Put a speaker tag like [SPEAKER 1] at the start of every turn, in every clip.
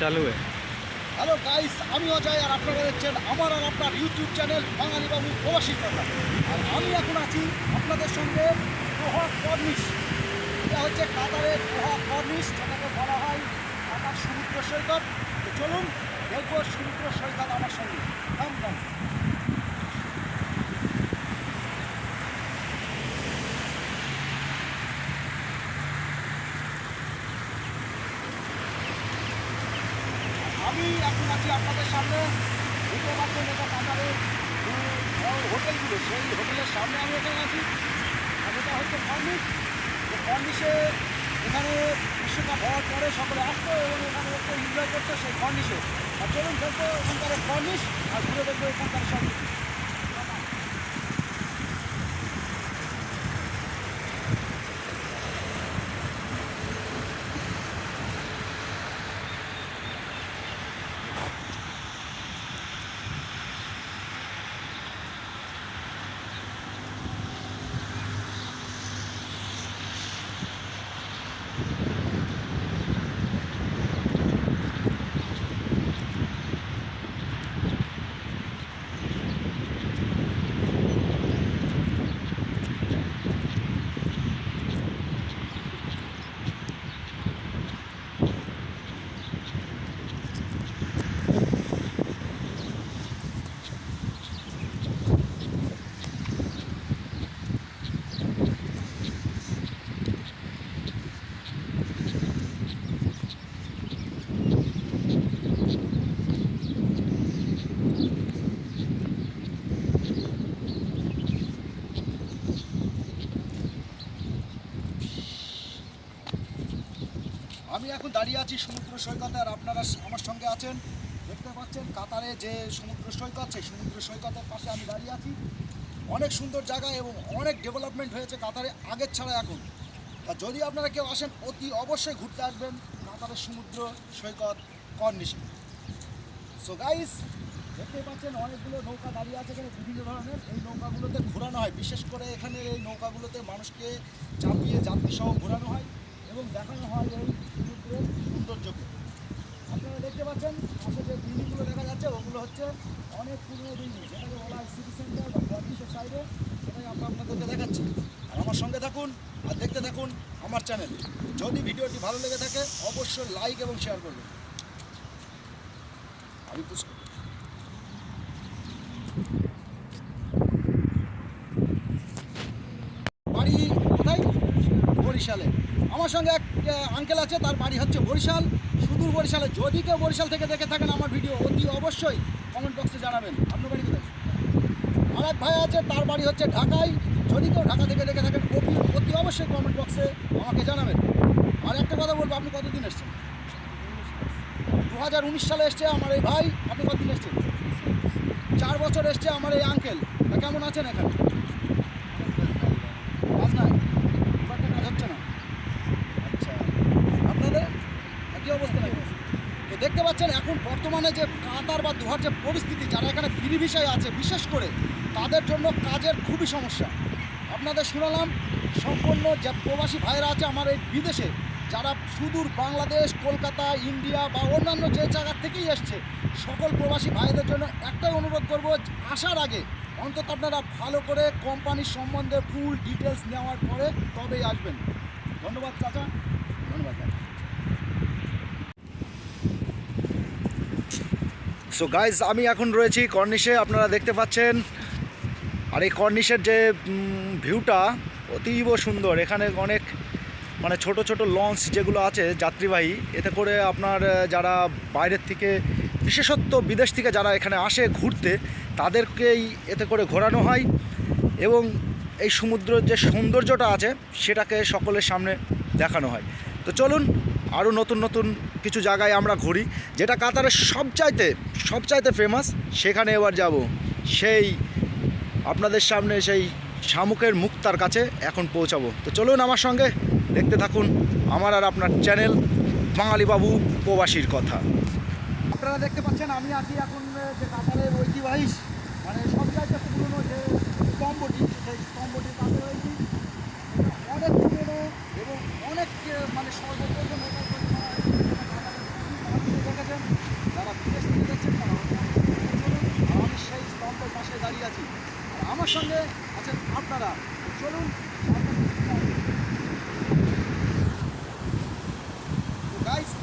[SPEAKER 1] চালু
[SPEAKER 2] hello guys আমি অজয় আর আপনারা দেখছেন আমার আর আপনার ইউটিউব চ্যানেল বাঙালি বাবু প্রবাসী প্রধান আর আমি এখন আছি আপনাদের সঙ্গে প্রহা কর্নিশ এটা হচ্ছে কাতারের প্রহা কর্নিশ যেটাকে বলা হয় কাতার সমুদ্র সৈকত। চলুন দেখব সমুদ্র সৈকত আমার সঙ্গে। দাম দাম আমি আপনাদের সামনে এটা কাতারের হোটেলগুলো, সেই হোটেলের সামনে আমি এখানে আছি। আর এটা হচ্ছে কর্নিশ তো কর্নিশে এখানে বিশ্বকাপ হওয়ার পরে সকলে আসতো এবং এখানে একটু এনজয় করতো সেই ফর্নিশে আর চলুন দেখব এখানকার ফর্নিশ আর ঘুরে দেখব এখানকার সব। এখন দাঁড়িয়ে আছি সমুদ্র সৈকতে আর আপনারা আমার সঙ্গে আছেন, দেখতে পাচ্ছেন কাতারে যে সমুদ্র সৈকত, সেই সমুদ্র সৈকতের পাশে আমি দাঁড়িয়ে আছি। অনেক সুন্দর জায়গা এবং অনেক ডেভেলপমেন্ট হয়েছে কাতারে, আগের ছাড়া এখন। তা যদি আপনারা কেউ আসেন, অতি অবশ্যই ঘুরতে আসবেন কাতারের সমুদ্র সৈকত কর্নিশে। সো গাইস দেখতে পাচ্ছেন অনেকগুলো নৌকা দাঁড়িয়ে আছে এখানে বিভিন্ন ধরনের। এই নৌকাগুলোতে ঘোরানো হয়। বিশেষ করে এখানে এই নৌকাগুলোতে মানুষকে চাপিয়ে যাত্রী সহ ঘোরানো হয় এবং দেখানো হয় এই সমুদ্রের সৌন্দর্যকে আপনারা দেখতে পাচ্ছেন পাশে যে বিল্ডিংগুলো দেখা যাচ্ছে ওগুলো হচ্ছে অনেক পুরনো বিল্ডিং যেটাকে বলা হয় সিটি সেন্টার বা কর্নিশের সাইডে সেটাই আমরা আপনাদেরকে দেখাচ্ছি। আর আমার সঙ্গে থাকুন আর দেখতে থাকুন আমার চ্যানেল যদি ভিডিওটি ভালো লেগে থাকে অবশ্যই লাইক এবং শেয়ার করবেন আমি পুষ বাড়ি কোথায় বরিশালে আমার সঙ্গে এক আঙ্কেল আছে তার বাড়ি হচ্ছে বরিশাল সুদূর বরিশালে যদি কেউ বরিশাল থেকে দেখে থাকেন আমার ভিডিও অতি অবশ্যই জানাবেন। আপনার বাড়ি কোথায়? আর এক ভাই আছে, তার বাড়ি হচ্ছে ঢাকায়। যদি কেউ ঢাকা থেকে দেখে থাকেন, অতি অতি অবশ্যই কমেন্ট বক্সে আমাকে জানাবেন। আর একটা কথা বলব, আপনি কতদিন এসছেন? দু হাজার উনিশ সালে এসছে আমার এই ভাই, আপনি কতদিন এসছেন? চার বছর এসছে আমার এই আঙ্কেল কেমন আছেন এখানে কাজ নাই খুব একটা কাজ হচ্ছে না আচ্ছা আপনাদের একই অবস্থা নাকি তো দেখতে পাচ্ছেন এখন বর্তমানে যে কাতার বা দুহার যে পরিস্থিতি, যারা এখানে ফ্রি বিষয় আছে, বিশেষ করে তাদের জন্য কাজের খুবই সমস্যা। আপনাদের শোনালাম, সম্পূর্ণ যে প্রবাসী ভাইরা আছে আমার এই বিদেশে, যারা সুদূর বাংলাদেশ, কলকাতা, ইন্ডিয়া বা অন্যান্য যে জায়গার থেকেই এসছে, সকল প্রবাসী ভাইদের জন্য একটাই অনুরোধ করব, আসার আগে অন্তত আপনারা ভালো করে কোম্পানির সম্বন্ধে ফুল ডিটেলস নেওয়ার পরে তবেই আসবেন। ধন্যবাদ, চাচা ধন্যবাদ চাচা সো গাইজ আমি এখন রয়েছি কর্নিশে আপনারা দেখতে পাচ্ছেন। আর এই কর্নিশের যে ভিউটা অতীব সুন্দর। এখানে অনেক মানে ছোট ছোট লঞ্চ যেগুলো আছে, যাত্রীবাহী, এতে করে আপনার যারা বাইরের থেকে বিশেষত বিদেশ থেকে যারা এখানে আসে ঘুরতে, তাদেরকেই এতে করে ঘোরানো হয়। এবং এই সমুদ্রের যে সৌন্দর্যটা আছে, সেটাকে সকলের সামনে দেখানো হয়। তো চলুন আরও নতুন নতুন কিছু জায়গায় আমরা ঘুরি। যেটা কাতারের সবচাইতে সবচাইতে ফেমাস সেখানে এবার যাব। সেই আপনাদের সামনে সেই শামুকের মুক্তার কাছে এখন পৌঁছাবো। তো চলুন আমার সঙ্গে দেখতে থাকুন আমার আর আপনার চ্যানেল বাঙালি বাবু প্রবাসীর কথা। আপনারা দেখতে পাচ্ছেন, আমি আছি এখন যে কাতারের ঐতিহ্যবাহী মানে সব জায়গায় পুরনো যে স্তম্ভটি, সেই স্তম্ভটির কাছে রয়েছি এটা অনেক পুরনো এবং অনেক আহ, মানে সর্বপ্রথম এটা তৈরি করা হয়েছে। যেটা কাতারের খুবই মানুষে দেখেছে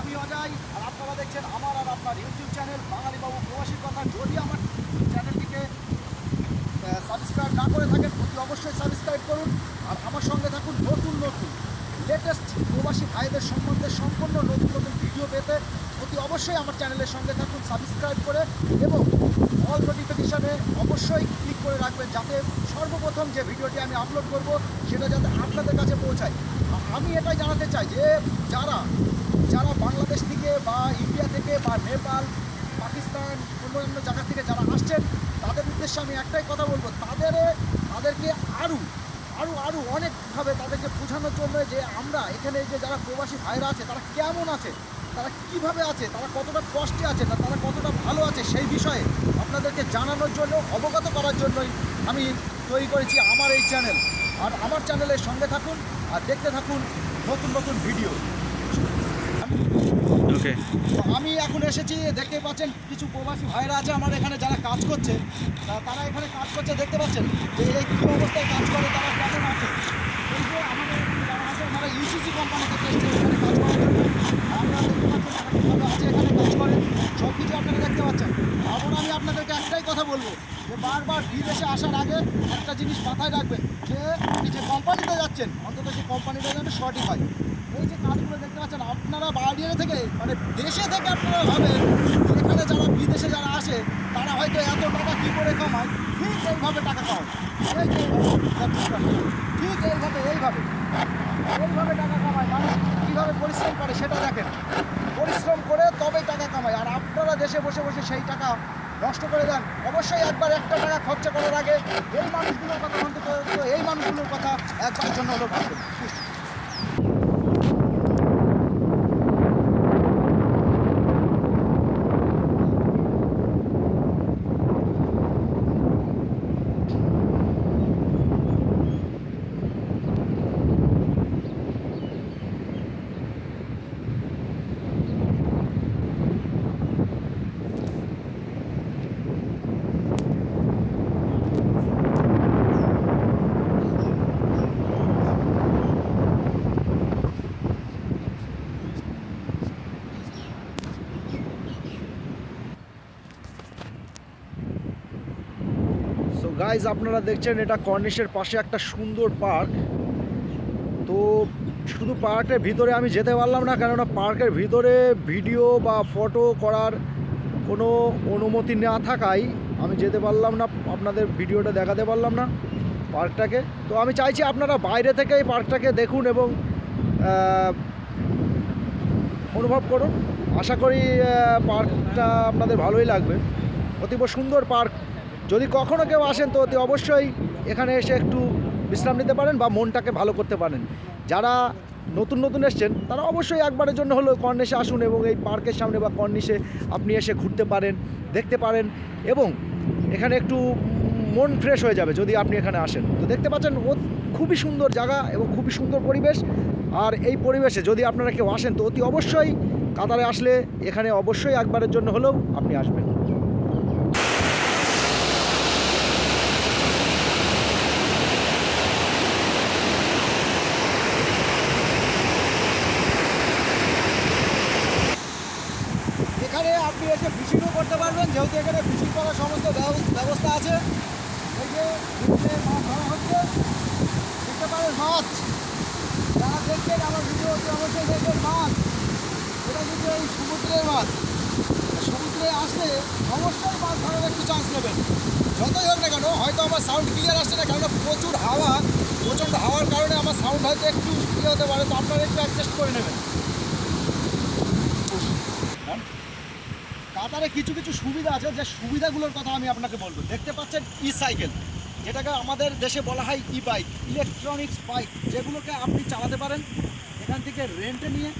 [SPEAKER 2] আমি অজয় আর আপনারা দেখছেন আমার আর আপনার ইউটিউব চ্যানেল বাঙালি বাবু প্রবাসীর কথা যদি আমার চ্যানেলটিকে সাবস্ক্রাইব না করে থাকেন, অতি অবশ্যই সাবস্ক্রাইব করুন। আর আমার সঙ্গে থাকুন নতুন নতুন লেটেস্ট প্রবাসী ভাইদের সম্বন্ধে সম্পূর্ণ নতুন নতুন ভিডিও পেতে। অতি অবশ্যই আমার চ্যানেলের সঙ্গে থাকুন সাবস্ক্রাইব করে এবং অল নোটিফিকেশানে অবশ্যই ক্লিক করে রাখবেন, যাতে সর্বপ্রথম যে ভিডিওটি আমি আপলোড করব, সেটা যাতে আপনাদের কাছে পৌঁছায়। আমি এটাই জানাতে চাই যে, যারা যারা বাংলাদেশ থেকে বা ইন্ডিয়া থেকে বা নেপাল, পাকিস্তান অন্যান্য জায়গা থেকে যারা আসছেন, তাদের উদ্দেশ্যে আমি একটাই কথা বলব, তাদের, তাদেরকে আরও আরও আরও অনেকভাবে তাদেরকে বোঝানোর জন্য যে আমরা এখানে যে যারা প্রবাসী ভাইরা আছে, তারা কেমন আছে, তারা কীভাবে আছে, তারা কতটা কষ্টে আছে না তারা কতটা ভালো আছে সেই বিষয়ে আপনাদেরকে জানানোর জন্য, অবগত করার জন্যই আমি তৈরি করেছি আমার এই চ্যানেল। আর আমার চ্যানেলের সঙ্গে থাকুন আর দেখতে থাকুন নতুন নতুন ভিডিও।
[SPEAKER 1] ওকে
[SPEAKER 2] আমি এখন এসেছি দেখতে পাচ্ছেন কিছু প্রবাসী ভাইরা আছে, আমার এখানে যারা কাজ করছে তারা এখানে কাজ করছে, দেখতে পাচ্ছেন যে এই কী অবস্থায় কাজ করে, তারা কেমন আছে? ইউসিসি কোম্পানি থেকে এসছে এখানে কাজ এখানে কাজ করে। সব কিছু আপনারা দেখতে পাচ্ছেন। আমি আপনাদেরকে একটাই কথা বলব, যে বারবার বিদেশে আসার আগে একটা জিনিস মাথায় রাখবেন, যে কোম্পানিতে যাচ্ছেন, অন্তত সেই কোম্পানিটা যেন সঠিক হয়। এই যে কাজগুলো দেখতে পাচ্ছেন, আপনারা বাইরে থেকে মানে দেশে থেকে আপনারা ভাবেন, এখানে যারা বিদেশে যারা আসে, তারা হয়তো এত টাকা কী করে কামায়? ঠিক এইভাবে টাকা কামায়। এই ঠিক এইভাবে এইভাবে এইভাবে টাকা কামায়। মানে কীভাবে পরিশ্রম করে সেটা দেখেন। পরিশ্রম করে তবেই টাকা কামায়। আর আপনারা দেশে বসে বসে সেই টাকা নষ্ট করে দেন। অবশ্যই একবার একটা টাকা খরচা করার আগে এই মানুষগুলোর কথা অন্তত এই মানুষগুলোর কথা একবার জন্য হলো ভাববেন গাইজ আপনারা দেখছেন এটা কর্নিশের পাশে একটা সুন্দর পার্ক তো শুধু পার্কের ভিতরে আমি যেতে পারলাম না, কেননা পার্কের ভিতরে ভিডিও বা ফটো করার কোনো অনুমতি না থাকায় আমি যেতে পারলাম না, আপনাদের ভিডিওটা দেখাতে পারলাম না পার্কটাকে। তো আমি চাইছি আপনারা বাইরে থেকে এই পার্কটাকে দেখুন এবং অনুভব করুন। আশা করি পার্কটা আপনাদের ভালোই লাগবে। অতীব সুন্দর পার্ক যদি কখনো কেউ আসেন তো অতি অবশ্যই এখানে এসে একটু বিশ্রাম নিতে পারেন বা মনটাকে ভালো করতে পারেন। যারা নতুন নতুন এসছেন, তারা অবশ্যই একবারের জন্য হলেও কর্নিশে আসুন এবং এই পার্কের সামনে বা কর্নিশে আপনি এসে ঘুরতে পারেন, দেখতে পারেন এবং এখানে একটু মন ফ্রেশ হয়ে যাবে যদি আপনি এখানে আসেন। তো দেখতে পাচ্ছেন, ও খুবই সুন্দর জায়গা এবং খুবই সুন্দর পরিবেশ। আর এই পরিবেশে যদি আপনারা কেউ আসেন তো অতি অবশ্যই কাতারে আসলে এখানে অবশ্যই একবারের জন্য হলেও আপনি আসবেন এখানে আপনি এসে ফিশিংও করতে যেহেতু এখানে ফিশিং করার সমস্ত ব্যব- ব্যবস্থা আছে। এই যে মাছ ধরা হচ্ছে। দেখতে পারেন মাছ। যারা দেখছেন আমার ভিডিও অবশ্যই দেখবেন মাছ। এটা কিন্তু এই সমুদ্রের মাছ। সমুদ্রে আসলে অবশ্যই মাছ ধরার একটু চান্স নেবেন। যতই হোক না কেন, হয়তো আমার সাউন্ড ক্লিয়ার আসছে না, কেননা প্রচুর হাওয়া। প্রচণ্ড হাওয়ার কারণে আমার সাউন্ড হয়তো একটু ইয়ে হতে পারে, তো আপনারা একটু অ্যাডজাস্ট করে নেবেন। কাতারে কিছু কিছু সুবিধা আছে, যে সুবিধাগুলোর কথা আমি আপনাকে বলব। দেখতে পাচ্ছেন ই সাইকেল যেটাকে আমাদের দেশে বলা হয় ই বাইক ইলেকট্রনিক্স বাইক যেগুলোকে আপনি চালাতে পারেন। এখান থেকে রেন্টে নিয়ে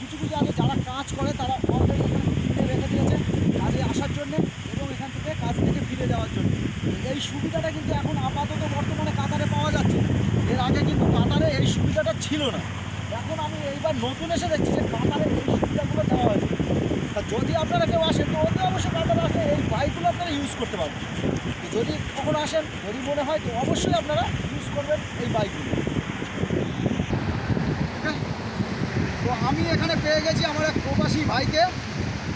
[SPEAKER 2] কিছু কিছু আগে যারা কাজ করে, তারা অলরেডি এখানে কিনে রেখে দিয়েছে কাজে আসার জন্য এবং এখান থেকে কাজ থেকে ফিরে যাওয়ার জন্য। এই সুবিধাটা কিন্তু এখন আপাতত বর্তমানে কাতারে পাওয়া যাচ্ছে। এর আগে কিন্তু কাতারে এই সুবিধাটা ছিল না। এখন আমি এইবার নতুন এসে দেখছি যে কাতারে এই সুবিধাগুলো দেওয়া হয়েছে। যদি আপনারা কেউ আসেন, তো অতি অবশ্যই আপনারা আসলে এই বাইকগুলো আপনারা ইউজ করতে পারবেন। যদি কখনো আসেন, যদি মনে হয়, তো অবশ্যই আপনারা ইউজ করবেন এই বাইকগুলো? তো আমি এখানে পেয়ে গেছি আমার এক প্রবাসী ভাইকে।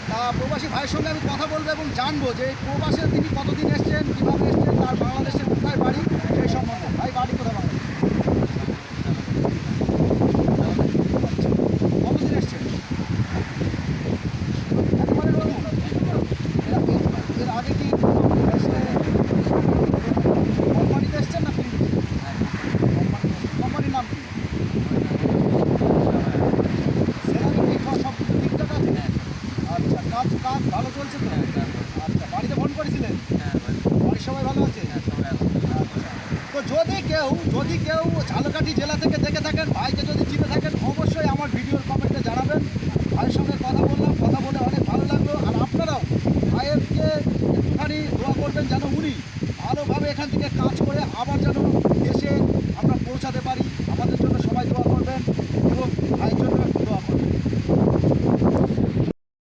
[SPEAKER 2] তা প্রবাসী ভাইয়ের সঙ্গে আমি কথা বলব এবং জানব যে এই প্রবাসে তিনি কতদিন এসছেন, কীভাবে এসছেন, তার বাংলাদেশের কোথায় বাড়ি, সেই সম্বন্ধে। ভাই, বাড়ি কোথায় বাংলাদেশ কতদিন এসছেন একেবারে নতুন। এর- এর আগে কি এসে কোম্পানিতে এসছেন না ফ্রি কোম্পানির নাম কি স্যালারি ঠিক ঠাক সব ঠিকঠাক আছে আচ্ছা কাজ কাজ ভালো চলছে তো আচ্ছা বাড়িতে ফোন করেছিলেন বাড়ির সবাই ভালো আছে আচ্ছা তো যদি কেউ যদি কেউ ঝালকাঠি জেলা থেকে